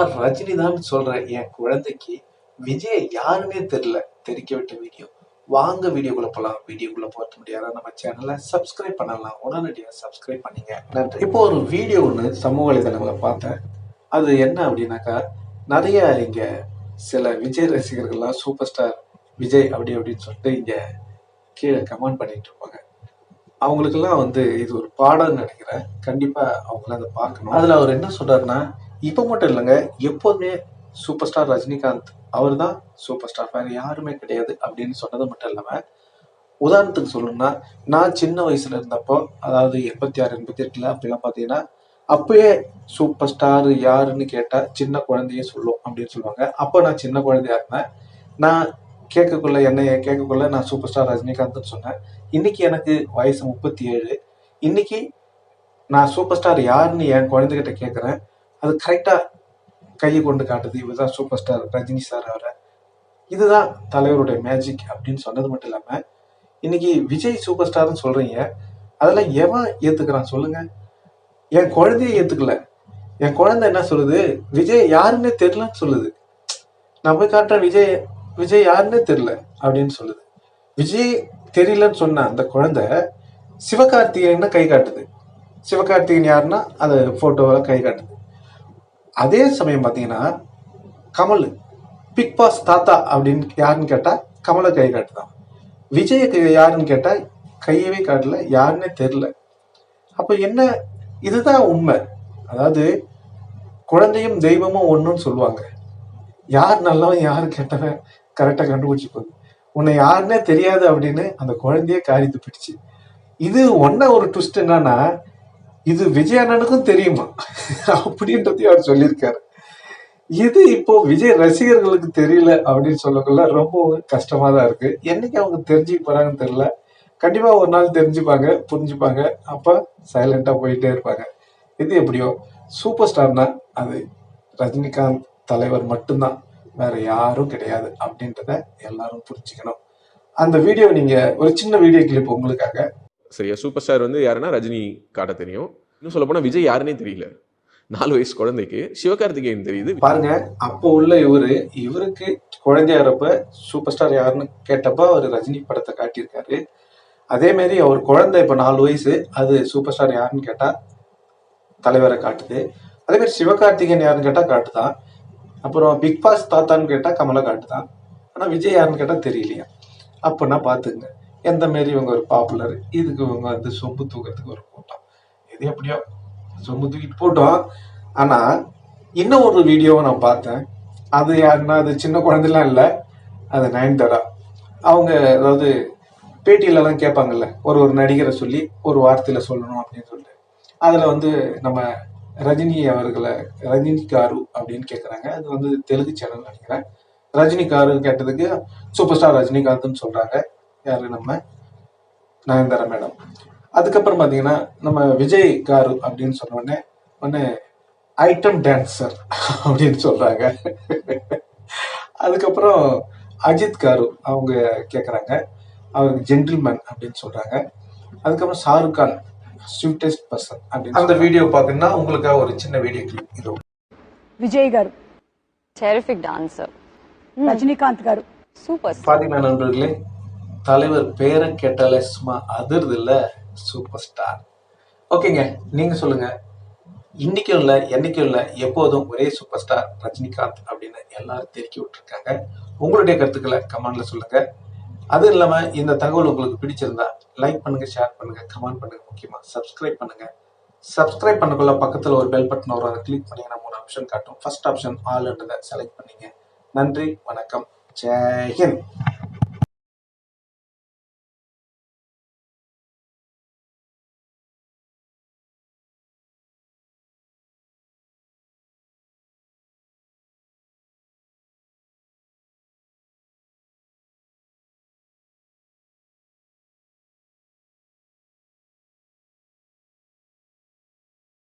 நான் ரஜினி தான் சொல்றேன் என் குழந்தைக்கு விஜய் யாருமே தெரியல. தெரிக்க விட்ட வீடியோ. வாங்க வீடியோக்குள்ள போகலாம் வீடியோக்குள்ள போக முடியாத நம்ம சேனலை சப்ஸ்கிரைப் பண்ணலாம். உடனடியாக சப்ஸ்கிரைப் பண்ணிங்க. நன்றி. இப்போ ஒரு வீடியோ ஒன்று சமூக வலைதளங்களை பார்த்தேன். அது என்ன அப்படின்னாக்கா நிறைய இங்க சில விஜய் ரசிகர்கள்லாம் சூப்பர் ஸ்டார் விஜய் அப்படி அப்படின்னு சொல்லிட்டு இங்க கீழே கமெண்ட் பண்ணிட்டு இருப்பாங்க. அவங்களுக்கெல்லாம் வந்து இது ஒரு பாடம்னு நினைக்கிறேன். கண்டிப்பா அவங்கள அதை பார்க்கணும். அதுல அவர் என்ன சொல்றாருன்னா இப்போ மட்டும் இல்லைங்க எப்போதுமே சூப்பர் ஸ்டார் ரஜினிகாந்த் அவர் தான் சூப்பர் ஸ்டார் வேற யாருமே கிடையாது அப்படின்னு சொன்னது மட்டும் இல்லாமல் உதாரணத்துக்கு சொல்லணும்னா நான் சின்ன வயசுல இருந்தப்போ அதாவது எண்பத்தி ஆறு எண்பத்தி எட்டுல அப்படிலாம் பார்த்தீங்கன்னா அப்பயே சூப்பர் ஸ்டார் யாருன்னு கேட்டால் சின்ன குழந்தைய சொல்லும் அப்படின்னு சொல்லுவாங்க. அப்போ நான் சின்ன குழந்தையா இருந்தேன். நான் கேட்கக்குள்ள என்னை கேட்கக்குள்ள நான் சூப்பர் ஸ்டார் ரஜினிகாந்த்னு சொன்னேன். இன்னைக்கு எனக்கு வயசு முப்பத்தி ஏழு இன்னைக்கு நான் சூப்பர் ஸ்டார் யாருன்னு என் குழந்தைகிட்ட கேட்குறேன். அது கரெக்டாக கையை கொண்டு காட்டுது. இவர்தான் சூப்பர் ஸ்டார் ரஜினி சார் அவரை. இதுதான் தலைவருடைய மேஜிக் அப்படின்னு சொன்னது மட்டும் இல்லாமல் இன்னைக்கு விஜய் சூப்பர் ஸ்டார்னு சொல்றீங்க. அதெல்லாம் எவன் ஏத்துக்கிறான் சொல்லுங்க. என் குழந்தைய ஏத்துக்கல. என் குழந்தை என்ன சொல்லுது? விஜய் யாருன்னே தெரியலன்னு சொல்லுது. நம்ம காட்டுற விஜய் விஜய் யாருன்னே தெரியல அப்படின்னு சொல்லுது. விஜய் தெரியலன்னு சொன்ன அந்த குழந்தை சிவகார்த்திகேயன் கை காட்டுது. சிவகார்த்திகேயன் யாருன்னா அது போட்டோவில் கை காட்டுது. அதே சமயம் பார்த்தீங்கன்னா கமல் பிக் பாஸ் தாத்தா அப்படின்னு யாருன்னு கேட்டால் கமலை கை காட்டுதான். கை யாருன்னு கேட்டால் கையவே காட்டல யாருன்னே தெரியல. அப்போ என்ன இதுதான் உண்மை. அதாவது குழந்தையும் தெய்வமும் ஒன்றுன்னு சொல்லுவாங்க. யார் நல்லவன் யார் கெட்டவன் கரெக்டா போகுது உன்னை யாருன்னே தெரியாது அப்படின்னு அந்த குழந்தைய காரித்து பிடிச்சு. இது ஒன்ன ஒரு ட்விஸ்ட் என்னன்னா இது விஜய் அண்ணனுக்கும் தெரியுமா? அப்படின்றதையும் அவர் சொல்லியிருக்காரு. இது இப்போ விஜய் ரசிகர்களுக்கு தெரியல அப்படின்னு சொல்லக்குள்ள ரொம்ப கஷ்டமா தான் இருக்கு. என்னைக்கு அவங்க தெரிஞ்சுக்க போறாங்கன்னு தெரியல. கண்டிப்பா ஒரு நாள் தெரிஞ்சுப்பாங்க புரிஞ்சுப்பாங்க. அப்ப சைலண்டா போயிட்டே இருப்பாங்க. இது எப்படியோ சூப்பர் ஸ்டார்னா அது ரஜினிகாந்த் தலைவர் மட்டும்தான். வேற யாரும் கிடையாது அப்படின்றத எல்லாரும் புரிஞ்சுக்கணும். அந்த வீடியோ நீங்க ஒரு சின்ன வீடியோ கிளிப் உங்களுக்காக. சரியா சூப்பர் ஸ்டார் வந்து யாருன்னா ரஜினி காட்ட தெரியும். இன்னும் சொல்ல போனா விஜய் யாருன்னே தெரியல. நாலு வயசு குழந்தைக்கு சிவகார்த்திகேயன் தெரியுது. பாருங்க அப்போ உள்ள இவரு இவருக்கு குழந்தையா இருப்ப சூப்பர் ஸ்டார் யாருன்னு கேட்டப்ப அவர் ரஜினி படத்தை காட்டியிருக்காரு. அதே மாதிரி அவர் குழந்தை இப்ப நாலு வயசு அது சூப்பர் ஸ்டார் யாருன்னு கேட்டா தலைவரை காட்டுது. அதே மாதிரி சிவகார்த்திகேயன் யாருன்னு கேட்டா காட்டுதான் அப்புறம் பிக் பாஸ் தாத்தான்னு கேட்டா கமலை காட்டுதான் ஆனா விஜய் யாருன்னு கேட்டா தெரியலையா. அப்பன்னா பாத்துங்க எந்த மாரி இவங்க ஒரு பாப்புலர் இதுக்கு இவங்க வந்து சொம்பு தூக்கிறதுக்கு ஒரு எப்படியோ சொம்பு தூக்கிட்டு போட்டோம். ஆனா இன்னும் ஒரு வீடியோவை நான் பார்த்தேன். அது யாருன்னா அது சின்ன குழந்தைலாம் இல்லை. அது நயன்தாரா. அவங்க அதாவது பேட்டியிலலாம் கேட்பாங்கல்ல ஒரு ஒரு நடிகரை சொல்லி ஒரு வார்த்தையில சொல்லணும் அப்படின்னு சொல்லிட்டு. அதுல வந்து நம்ம ரஜினி அவர்களை ரஜினி காரு அப்படின்னு கேட்குறாங்க அது வந்து தெலுங்கு சேனல் நினைக்கிறேன் ரஜினி காரு கேட்டதுக்கு சூப்பர் ஸ்டார் ரஜினிகாந்த்னு சொல்றாங்க. யாரு நம்ம? நயன்தாரா மேடம் அதுக்கப்புறம் பார்த்தீங்கன்னா நம்ம விஜய் காரு அப்படின்னு சொன்ன உடனே உடனே ஐட்டம் டான்சர் அப்படின்னு சொல்றாங்க. அதுக்கப்புறம் அஜித் காரு அவங்க கேட்குறாங்க அவருக்கு ஜென்டில்மேன் அப்படின்னு சொல்றாங்க. அதுக்கப்புறம் ஷாருக் கான் ஸ்வீட்டஸ்ட் பர்சன் அப்படின்னு அந்த வீடியோ பார்த்தீங்கன்னா உங்களுக்காக ஒரு சின்ன வீடியோ கிளிப் இது. Vijay garu. Terrific dancer Rajinikanth garu. Super பாத்தீங்கன்னா நண்பர்களே தலைவர் பேரை கேட்டாலே சும்மா அதிர்து இல்லை. Super star. ஓகேங்க நீங்க சொல்லுங்க. இன்னைக்கும் இல்லை என்னைக்கும் இல்லை எப்போதும் ஒரே சூப்பர் ஸ்டார் ரஜினிகாந்த் அப்படின்னு எல்லாரும் தெரிக்கி விட்டுருக்காங்க. உங்களுடைய கருத்துக்களை கமெண்ட்ல சொல்லுங்க. அதுவும் இல்லாமல் இந்த தகவல் உங்களுக்கு பிடிச்சிருந்தா லைக் பண்ணுங்க ஷேர் பண்ணுங்க கமெண்ட் பண்ணுங்க முக்கியமாக சப்ஸ்கிரைப் பண்ணுங்க. சப்ஸ்கிரைப் பண்ணக்குள்ள பக்கத்தில் ஒரு பெல் பட்டன் வரும். அதை கிளிக் பண்ணீங்கன்னா மூணு ஆப்ஷன் காட்டும். ஃபர்ஸ்ட் ஆப்ஷன் ஆல்ன்றதை செலக்ட் பண்ணீங்க. நன்றி வணக்கம். ஜெய்ஹிந்த்